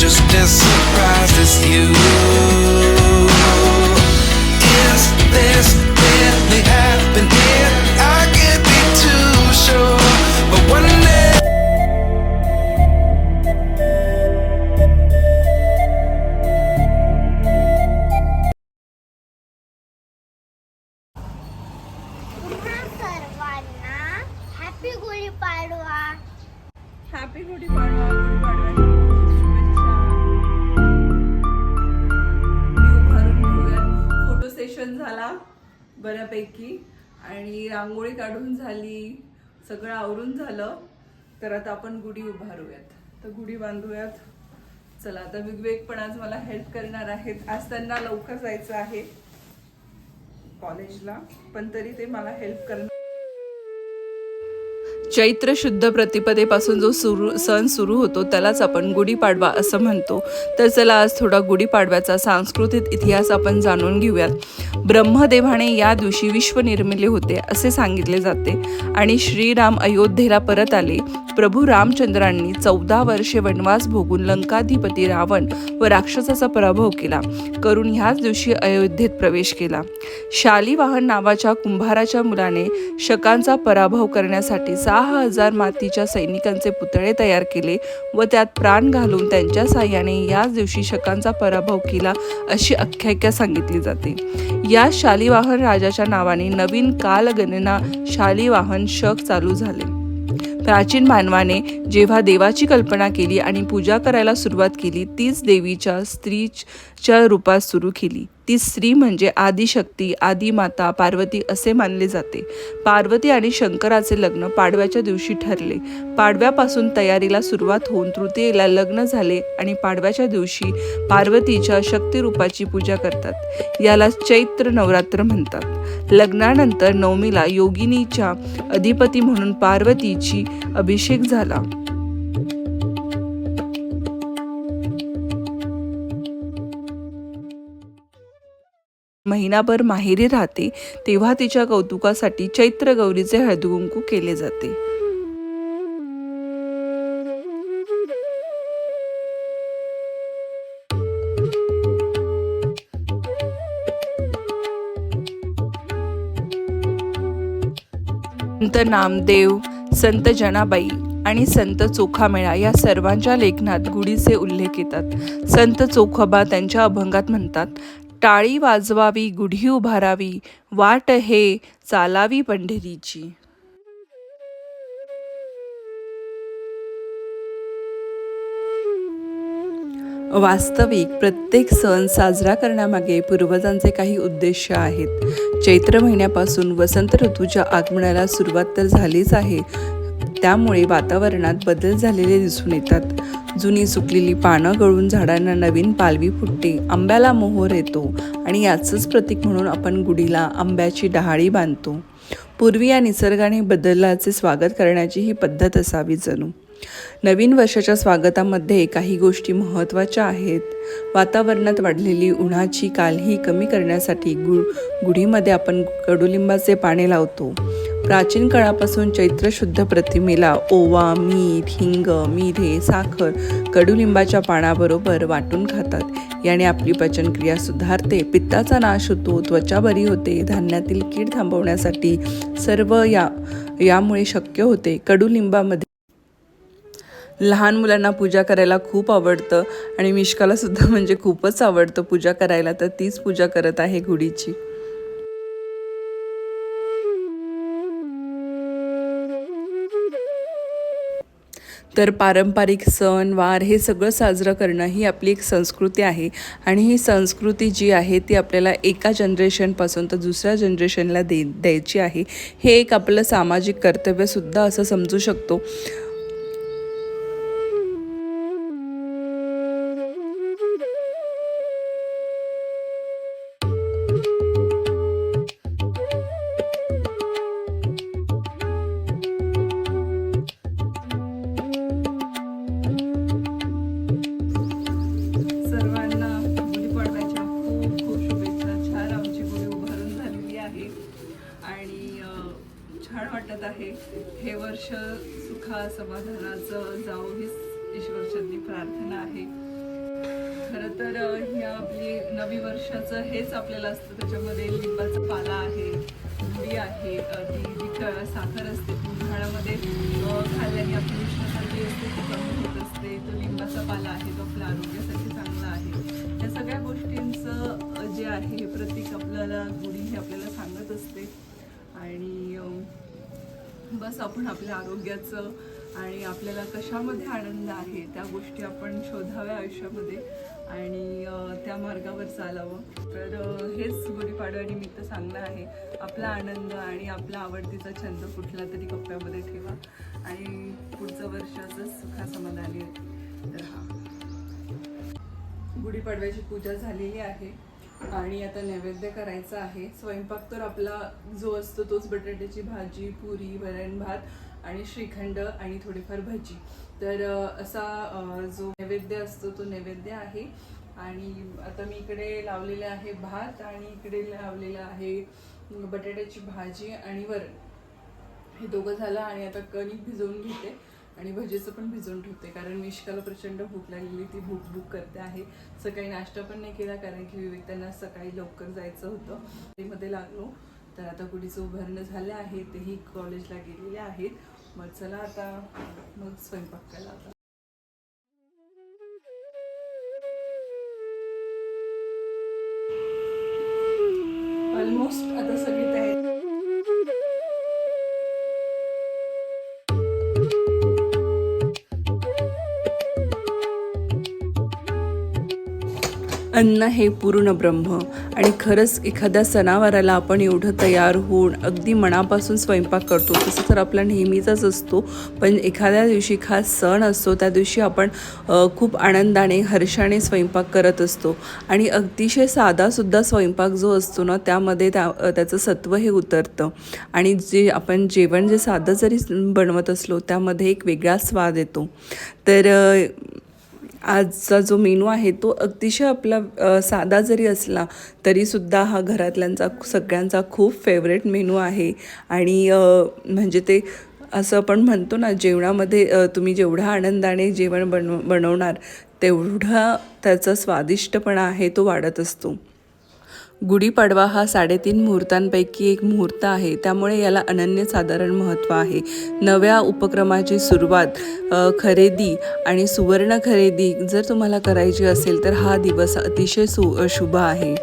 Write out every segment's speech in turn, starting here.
just as surprised as you. Is this really happening? I can't be too sure, but one day. पुन्हा सर्वांना happy Gudi Padwa happy Gudi Padwa गुढीपाडव्याच्या शुभेच्छा decoration झाला बऱ्यापैकी. आणि रांगोळी काढून झाली सगळं आवरून झालं. तर आता आपण गुढी उभारूयात. तर गुढी बांधूयात. चला आता विवेक पण आज मला हेल्प करणार आहेत. आज त्यांना लवकर जायचं आहे. कॉलेजला पण तरी ते मला हेल्प करणार चैत्र शुद्ध प्रतिपदेपासून जो सुरू सण सुरू होतो त्यालाच आपण गुढीपाडवा असं म्हणतो. तर चला आज थोडा गुढीपाडव्याचा सांस्कृतिक इतिहास आपण जाणून घेऊयात. ब्रह्मदेवाने या दिवशी विश्व निर्मिले होते असे सांगितले जाते. आणि श्रीराम अयोध्येला परत आले. प्रभू रामचंद्रांनी चौदा वर्षे वनवास भोगून लंकाधिपती रावण व राक्षसाचा पराभव केला. करून ह्याच दिवशी अयोध्येत प्रवेश केला. शालिवाहन नावाच्या कुंभाराच्या मुलाने शकांचा पराभव करण्यासाठी सहा हजार मातीच्या सैनिकांचे पुतळे तयार केले व त्यात प्राण घालून त्यांच्या साह्याने याच दिवशी शकांचा पराभव केला अशी आख्यायिका सांगितली जाते. या शालिवाहन राजाच्या नावाने नवीन कालगणना शालिवाहन शक चालू झाले. प्राचीन मानवाने जेव्हा देवाची कल्पना केली आणि पूजा करायला सुरुवात केली तीच देवीच्या स्त्रीच्या रूपात सुरू केली. ती स्त्री म्हणजे आदिशक्ती आदिमाता पार्वती असे मानले जाते. पार्वती आणि शंकराचे लग्न पाडव्याच्या दिवशी ठरले. पाडव्यापासून तयारीला सुरुवात होऊन तृतीयेला लग्न झाले आणि पाडव्याच्या दिवशी पार्वतीच्या शक्तिरूपाची पूजा करतात. याला चैत्र नवरात्र म्हणतात. लग्नानंतर नवमीला योगिनीच्या अधिपती म्हणून पार्वतीची अभिषेक झाला. महिनाभर माहेरी राहते तेव्हा तिच्या कौतुकासाठी चैत्र गौरीचे हळदुकुंकू केले जाते. संत नामदेव संत जनाबाई आणि संत चोखामेळा या सर्वांच्या लेखनात गुढीचे उल्लेख येतात. संत चोखोबा त्यांच्या अभंगात म्हणतात टाळी वाजवावी गुढी उभारावी वाट हे चालावी पंढरीची. वास्तविक प्रत्येक सण साजरा करण्यामागे पूर्वजांचे काही उद्देश आहेत. चैत्र महिन्यापासून वसंत ऋतूच्या आगमनाला सुरुवात तर झालीच आहे. त्यामुळे वातावरणात बदल झालेले दिसून येतात. जुनी सुकलेली पानं गळून झाडांना नवीन पालवी फुटते. आंब्याला मोहोर येतो आणि याचंच प्रतीक म्हणून आपण गुढीला आंब्याची डहाळी बांधतो. पूर्वी या निसर्गाने बदलाचे स्वागत करण्याची ही पद्धत असावी जणू. नवीन वर्षाच्या स्वागतामध्ये काही गोष्टी महत्त्वाच्या आहेत. वातावरणात वाढलेली उन्हाची कालही कमी करण्यासाठी गु गुढीमध्ये आपण कडुलिंबाचे पाने लावतो. प्राचीन काळापासून चैत्र शुद्ध प्रतिमेला ओवा मीठ हिंग मिरे साखर कडुलिंबाच्या पानाबरोबर वाटून खातात. याने आपली पचनक्रिया सुधारते. पित्ताचा नाश होतो त्वचा बरी होते धान्यातील कीड थांबवण्यासाठी सर्व या यामुळे शक्य होते. कडुलिंबामध्ये लहान मुलांना पूजा करायला खूप आवडतं आणि मिष्काला सुद्धा म्हणजे खूपच आवडतं पूजा करायला तर तीच पूजा करत आहे गुढीची. तर पारंपरिक सण वार हे सगळं साजरं करणं ही आपली एक संस्कृती आहे. आणि ही संस्कृती जी आहे ती आपल्याला एका जनरेशनपासून तर दुसऱ्या जनरेशनला दे द्यायची आहे. हे एक आपलं सामाजिक कर्तव्यसुद्धा असं समजू शकतो. हे वर्ष सुखा समाधानाचं जावो हीच ईश्वरचंदी प्रार्थना आहे. खरं तर ही आपली नवी वर्षाचं हेच आपल्याला असतं. त्याच्यामध्ये लिंबाचा पाला आहे गुढी आहे ती जी साखर असते उन्हाळ्यामध्ये खाल्ल्याने आपली उष्णता जी असते ती कमी होत असते. तो लिंबाचा पाला आहे तो आपल्या आरोग्यासाठी चांगला आहे. या सगळ्या गोष्टींचं जे आहे हे प्रतीक आपल्याला गुढी हे आपल्याला सांगत असते. आणि बस आपण आपल्या आरोग्याचं आणि आपल्याला कशामध्ये आनंद आहे त्या गोष्टी आपण शोधाव्या आयुष्यामध्ये आणि त्या मार्गावर चालावं. तर हेच गुढीपाडव्यानिमित्त सांगणं आहे. आपला आनंद आणि आपला आवडतीचा छंद कुठला तरी कप्प्यामध्ये ठेवा. आणि पुढचं वर्ष वर्षाचं सुखासमाधानी राहा गुढीपाडव्याची पूजा झालेली आहे. आणि आता नैवेद्य करायचा आहे. स्वयंपाक तर आपला जो असतो तोच बटाट्याची भाजी पुरी वरण भात आणि श्रीखंड आणि थोडीफार भजी. तर असा जो नैवेद्य असतो तो नैवेद्य आहे. आणि आता मी इकडे लावलेले आहे भात आणि इकडे लावलेलं आहे बटाट्याची भाजी आणि वरण. हे दोघं झालं आणि आता कणिक भिजवून घेते. आणि भजीचं पण भिजवून ठेवते कारण मिष्काला प्रचंड भूक लागलेली ती भूक भूक करते आहे. सकाळी नाश्ता पण नाही केला कारण की विवेक त्यांना सकाळी लवकर जायचं होतं. मध्ये लागलो तर आता कुठेचं उभारणं झालं आहे तेही कॉलेजला गेलेले आहेत. मग चला आता मग स्वयंपाक करायला आता. ऑलमोस्ट आता सगळी तयारी अन्न हे पूर्ण ब्रह्म. आणि खरंच एखाद्या सणावाराला आपण एवढं तयार होऊन अगदी मनापासून स्वयंपाक करतो तसं तर आपला नेहमीचाच असतो. पण एखाद्या दिवशी खास सण असतो त्या दिवशी आपण खूप आनंदाने हर्षाने स्वयंपाक करत असतो. आणि अतिशय साधासुद्धा स्वयंपाक जो असतो ना त्यामध्ये त्या त्याचं सत्व हे उतरतं. आणि जे आपण जेवण जे साधं जरी बनवत असलो त्यामध्ये एक वेगळा स्वाद येतो. तर आजचा जो मेनू आहे तो अतिशय आपला साधा जरी असला तरीसुद्धा हा घरातल्यांचा सगळ्यांचा खूप फेवरेट मेनू आहे. आणि म्हणजे ते असं आपण म्हणतो ना जेवणामध्ये तुम्ही जेवढा आनंदाने जेवण बनव बनवणार तेवढा त्याचा स्वादिष्टपणा आहे तो वाढत असतो. गुढीपाडवा हा साडेतीन मुहूर्तांपैकी एक मुहूर्त आहे. त्यामुळे याला अनन्यसाधारण महत्त्व आहे. नव्या उपक्रमाची सुरुवात खरेदी आणि सुवर्ण खरेदी जर तुम्हाला करायची असेल तर हा दिवस अतिशय सु शुभ आहे.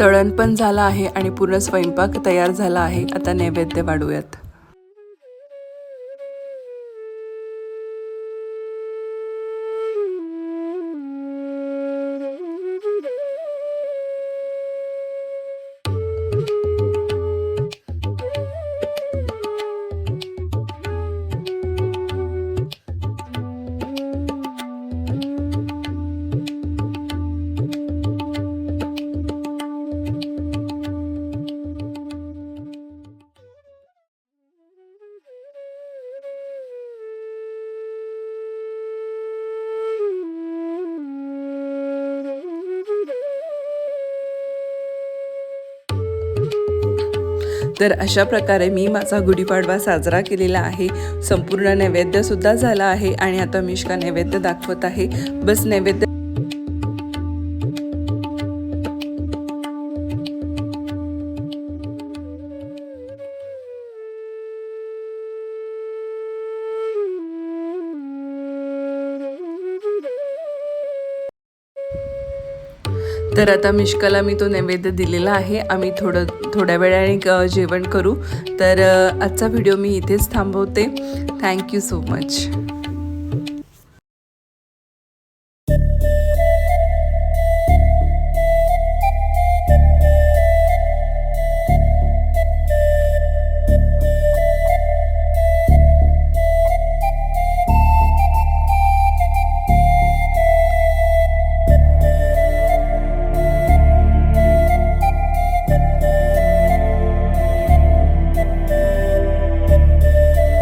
तळण पण झाला आहे आणि पूर्ण स्वयंपाक तयार झाला आहे. आता नैवेद्य वाढूयात. तर अशा प्रकारे मी माझा गुढीपाडवा साजरा केलेला आहे. संपूर्ण नैवेद्यसुद्धा झाला आहे आणि आता मिष्का नैवेद्य दाखवत आहे. बस नैवेद्य तर आता मिश्काला मी तो नैवेद्य दिलेला आहे. आम्ही थोडं थोड्या वेळाने जेवण करू. तर आजचा व्हिडिओ मी इथेच थांबवते. Thank you so much